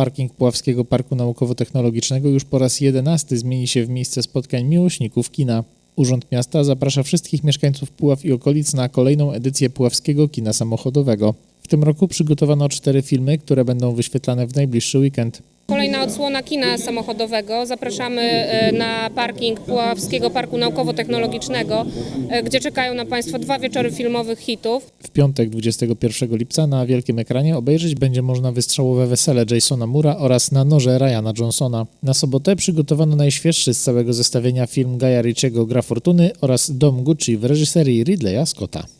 Parking Puławskiego Parku Naukowo-Technologicznego już po raz jedenasty zmieni się w miejsce spotkań miłośników kina. Urząd Miasta zaprasza wszystkich mieszkańców Puław i okolic na kolejną edycję Puławskiego Kina Samochodowego. W tym roku przygotowano cztery filmy, które będą wyświetlane w najbliższy weekend. Kolejna odsłona kina samochodowego. Zapraszamy e, na parking Puławskiego Parku Naukowo-Technologicznego, e, gdzie czekają na Państwa dwa wieczory filmowych hitów. W piątek 21 lipca na wielkim ekranie obejrzeć będzie można wystrzałowe wesele Jasona Mura oraz na noże Ryana Johnsona. Na sobotę przygotowano najświeższy z całego zestawienia film Gaja Ritchiego Gra Fortuny oraz Dom Gucci w reżyserii Ridleya Scotta.